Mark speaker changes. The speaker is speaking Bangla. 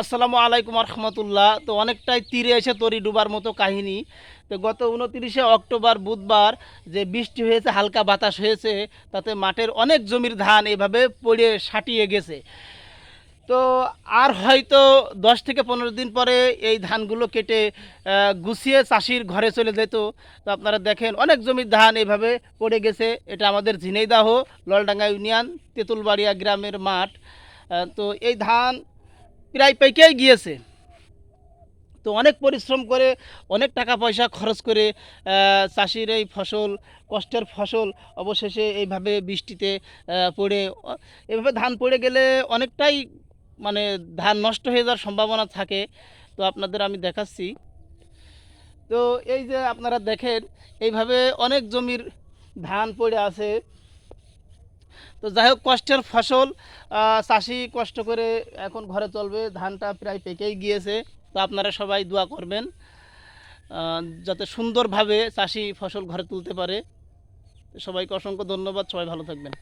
Speaker 1: আসসালামু আলাইকুম রহমতুল্লাহ তো অনেকটাই তীরে এসে তরি ডুবার মতো কাহিনী। তো গত উনতিরিশে অক্টোবর বুধবার যে বৃষ্টি হয়েছে, হালকা বাতাস হয়েছে, তাতে মাঠের অনেক জমির ধান এভাবে পড়ে সাটিয়ে গেছে। তো আর হয়তো দশ থেকে পনেরো দিন পরে এই ধানগুলো কেটে গুছিয়ে চাষির ঘরে চলে যেত। তো আপনারা দেখেন, অনেক জমির ধান এভাবে পড়ে গেছে। এটা আমাদের ঝিনাইদাহ, ললডাঙ্গা ইউনিয়ন, তেঁতুলবাড়িয়া গ্রামের মাঠ। তো এই ধান প্রায় পেকেই গিয়েছে। তো অনেক পরিশ্রম করে, অনেক টাকা পয়সা খরচ করে চাষির এই ফসল, কষ্টের ফসল অবশেষে এইভাবে বৃষ্টিতে পড়ে এভাবে ধান পড়ে গেলে অনেকটাই মানে ধান নষ্ট হয়ে যাওয়ার সম্ভাবনা থাকে। তো আপনাদের আমি দেখাচ্ছি। তো এই যে আপনারা দেখেন, এইভাবে অনেক জমির ধান পড়ে আছে। তো যাই হোক, কষ্টের ফসল চাষি কষ্ট করে এখন ঘরে চলবে, ধানটা প্রায় পেকেই গিয়েছে, তো আপনারা সবাই দোয়া করবেন যাতে সুন্দরভাবে চাষি ফসল ঘরে তুলতে পারে। সবাইকে অসংখ্য ধন্যবাদ, সবাই ভালো থাকবেন।